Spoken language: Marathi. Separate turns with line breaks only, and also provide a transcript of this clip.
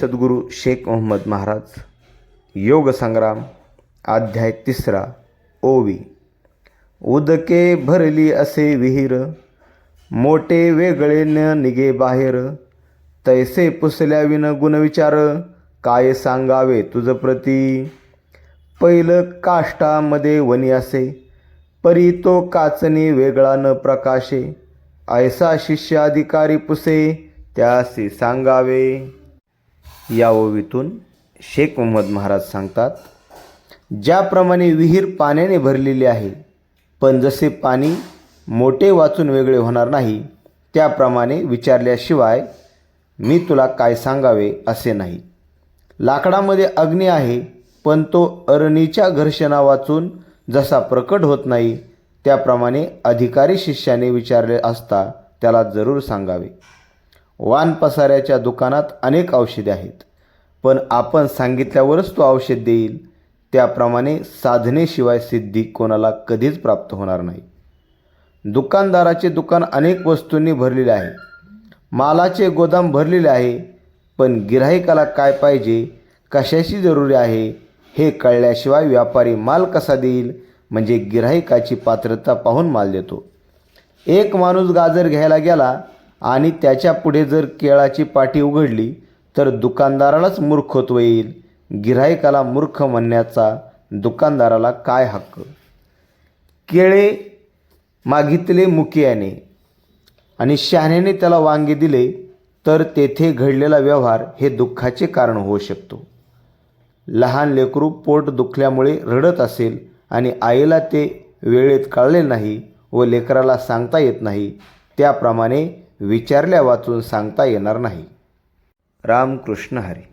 सद्गुरू शेख मोहम्मद महाराज योगसंग्राम अध्याय तिसरा ओवी. उदके भरली असे विहीर मोठे वेगळे न निघे बाहेर. तैसे पुसल्याविन गुणविचार काय सांगावे तुझं प्रती? पहिलं काष्टामध्ये वनी असे परी तो काचनी वेगळा न प्रकाशे. ऐसा शिष्य अधिकारी पुसे त्यासी सांगावे. या ओवीतून शेख मोहम्मद महाराज सांगतात ज्याप्रमाणे विहीर पाण्याने भरलेली आहे पण जसे पाणी मोठे वाचून वेगळे होणार नाही त्याप्रमाणे विचारल्याशिवाय मी तुला काय सांगावे असे नाही. लाकडामध्ये अग्नी आहे पण तो अरणीच्या घर्षणा वाचून जसा प्रकट होत नाही त्याप्रमाणे अधिकारी शिष्याने विचारले असता त्याला जरूर सांगावे. वान पसाऱ्याच्या दुकानात अनेक औषधे आहेत. पण आपण सांगितल्यावरच तो औषध देईल. त्याप्रमाणे साधनेशिवाय सिद्धी कोणाला कधीच प्राप्त होणार नाही. दुकानदाराचे दुकान अनेक वस्तूंनी भरलेले आहे. मालाचे गोदाम भरलेले आहे. पण गिऱ्हाईकाला काय पाहिजे? कशाची जरुरी आहे? हे कळल्याशिवाय व्यापारी माल कसा देईल? म्हणजे गिऱ्हाईकाची पात्रता पाहून माल देतो. एक माणूस गाजर घ्यायला गेला आणि त्याच्या पुढे जर केळाची पाठी उघडली तर दुकानदारालाच मूर्खत्व येईल. गिऱ्हाईकाला मूर्ख म्हणण्याचा दुकानदाराला काय हक्क? केळे मागितले मुकियाने आणि शहाण्याने त्याला वांगे दिले तर तेथे घडलेला व्यवहार हे दुःखाचे कारण होऊ शकतो. लहान लेकरू पोट दुखल्यामुळे रडत असेल आणि आईला ते वेळेत कळले नाही व लेकराला सांगता येत नाही त्याप्रमाणे विचारल्या वाचून सांगता येणार नाही. रामकृष्ण हरी।